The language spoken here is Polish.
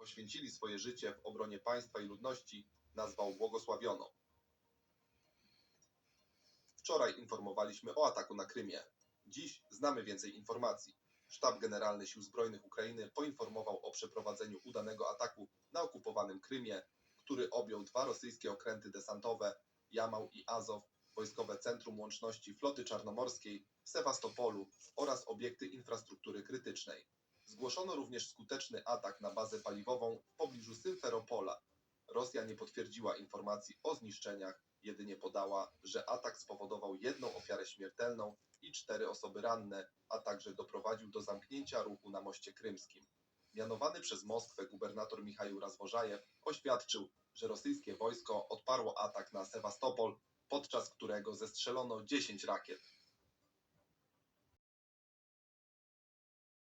poświęcili swoje życie w obronie państwa i ludności, nazwał błogosławioną. Wczoraj informowaliśmy o ataku na Krymie. Dziś znamy więcej informacji. Sztab Generalny Sił Zbrojnych Ukrainy poinformował o przeprowadzeniu udanego ataku na okupowanym Krymie, który objął dwa rosyjskie okręty desantowe Jamał i Azow, Wojskowe Centrum Łączności Floty Czarnomorskiej w Sewastopolu oraz obiekty infrastruktury krytycznej. Zgłoszono również skuteczny atak na bazę paliwową. Rosja nie potwierdziła informacji o zniszczeniach, jedynie podała, że atak spowodował jedną ofiarę śmiertelną i cztery osoby ranne, a także doprowadził do zamknięcia ruchu na moście krymskim. Mianowany przez Moskwę gubernator Michał Razwożajew oświadczył, że rosyjskie wojsko odparło atak na Sewastopol, podczas którego zestrzelono 10 rakiet.